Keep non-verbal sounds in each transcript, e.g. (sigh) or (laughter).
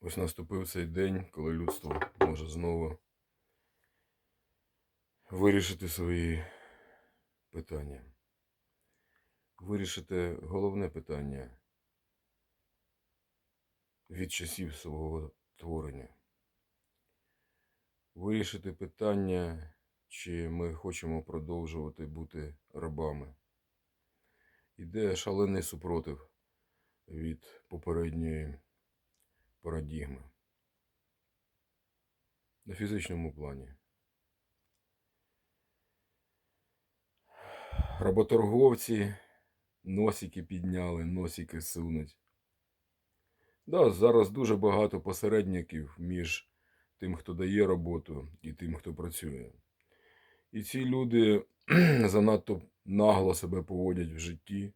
Ось наступив цей день, коли людство може знову вирішити свої питання. Вирішити головне питання від часів свого творення. Вирішити питання, чи ми хочемо продовжувати бути рабами. Іде шалений супротив від попередньої парадігми. На фізичному плані. Работорговці носики підняли, носики сунуть. Да, зараз дуже багато посередників між тим, хто дає роботу, і тим, хто працює. І ці люди (clears throat) занадто нагло себе поводять в житті.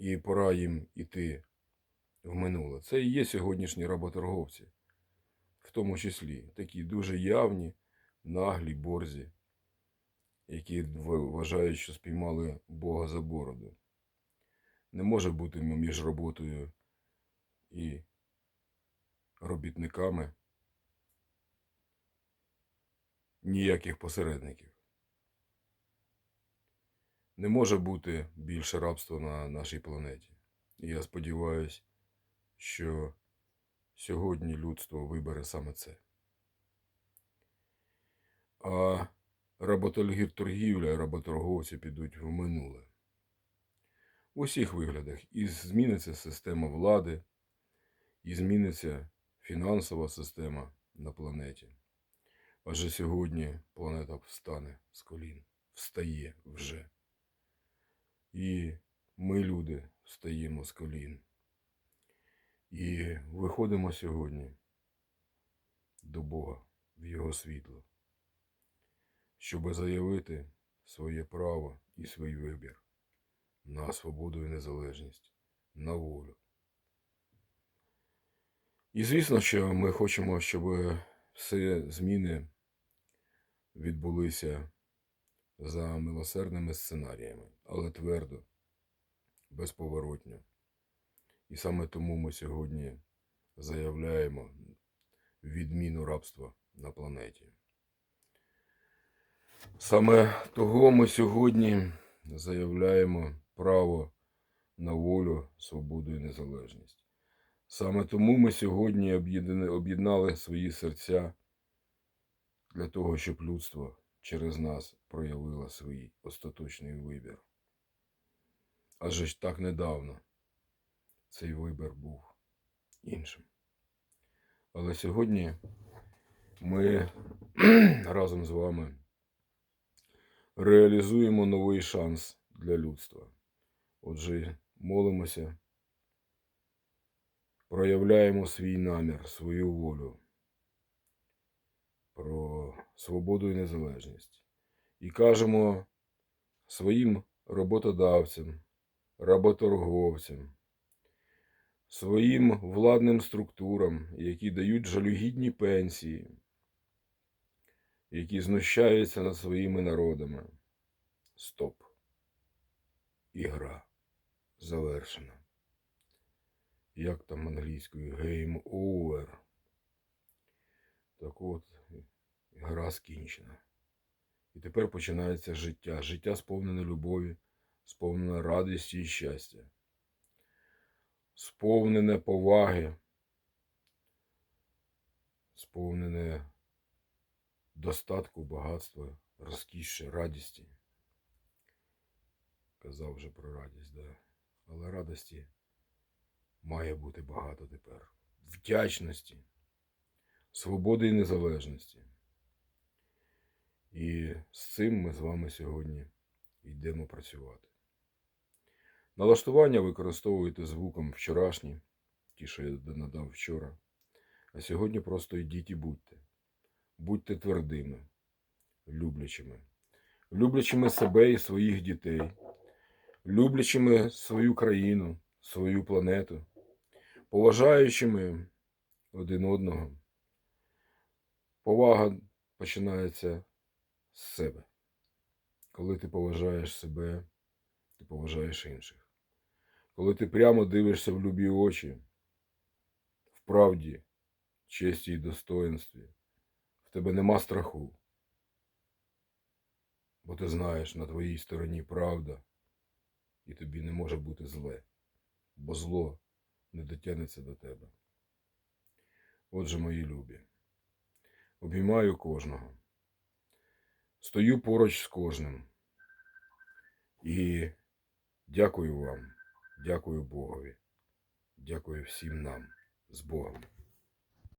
І пора їм іти в минуле. Це і є сьогоднішні работорговці, в тому числі такі дуже явні, наглі, борзі, які вважають, що спіймали Бога за бороду. Не може бути між роботою і робітниками ніяких посередників. Не може бути більше рабства на нашій планеті. І я сподіваюся, що сьогодні людство вибере саме це. А работоргівля, работорговці підуть в минуле. В усіх виглядах. І зміниться система влади, і зміниться фінансова система на планеті. Адже сьогодні планета встане з колін, встає вже. І ми, люди, встаємо з колін. І виходимо сьогодні до Бога в Його світло, щоб заявити своє право і свій вибір на свободу і незалежність, на волю. І звісно, що ми хочемо, щоб всі зміни відбулися за милосердними сценаріями, але твердо, безповоротньо. І саме тому ми сьогодні заявляємо відміну рабства на планеті. Саме того ми сьогодні заявляємо право на волю, свободу і незалежність. Саме тому ми сьогодні об'єднали свої серця для того, щоб людство через нас проявило свій остаточний вибір. Адже ж так недавно цей вибір був іншим. Але сьогодні ми (clears throat) разом з вами реалізуємо новий шанс для людства. Отже, молимося, проявляємо свій намір, свою волю про свободу і незалежність. І кажемо своїм роботодавцям, работорговцям, своїм владним структурам, які дають жалюгідні пенсії, які знущаються над своїми народами. Стоп. Ігра завершена. Як там англійською Game over. Так от, гра скінчена. І тепер починається життя. Життя сповнене любові, сповнене радості і щастя, сповнене поваги, сповнене достатку, багатства, розкіші, радісті. Казав вже про радість, да. Але радості має бути багато тепер. Вдячності, свободи і незалежності. І з цим ми з вами сьогодні йдемо працювати. Налаштування використовуйте звуком вчорашні, ті, що я надав вчора. А сьогодні просто йдіть і будьте. Будьте твердими, люблячими, люблячими себе і своїх дітей, люблячими свою країну, свою планету, поважаючими один одного. Повага починається з себе. Коли ти поважаєш себе, ти поважаєш інших. коли ти прямо дивишся в любі очі, в правді, честі і достоинстві, в тебе нема страху. Бо ти знаєш, на твоїй стороні правда, і тобі не може бути зле, бо зло не дотягнеться до тебе. Отже, мої любі, обіймаю кожного, стою поруч з кожним. І дякую вам, дякую Богові, дякую всім нам з Богом.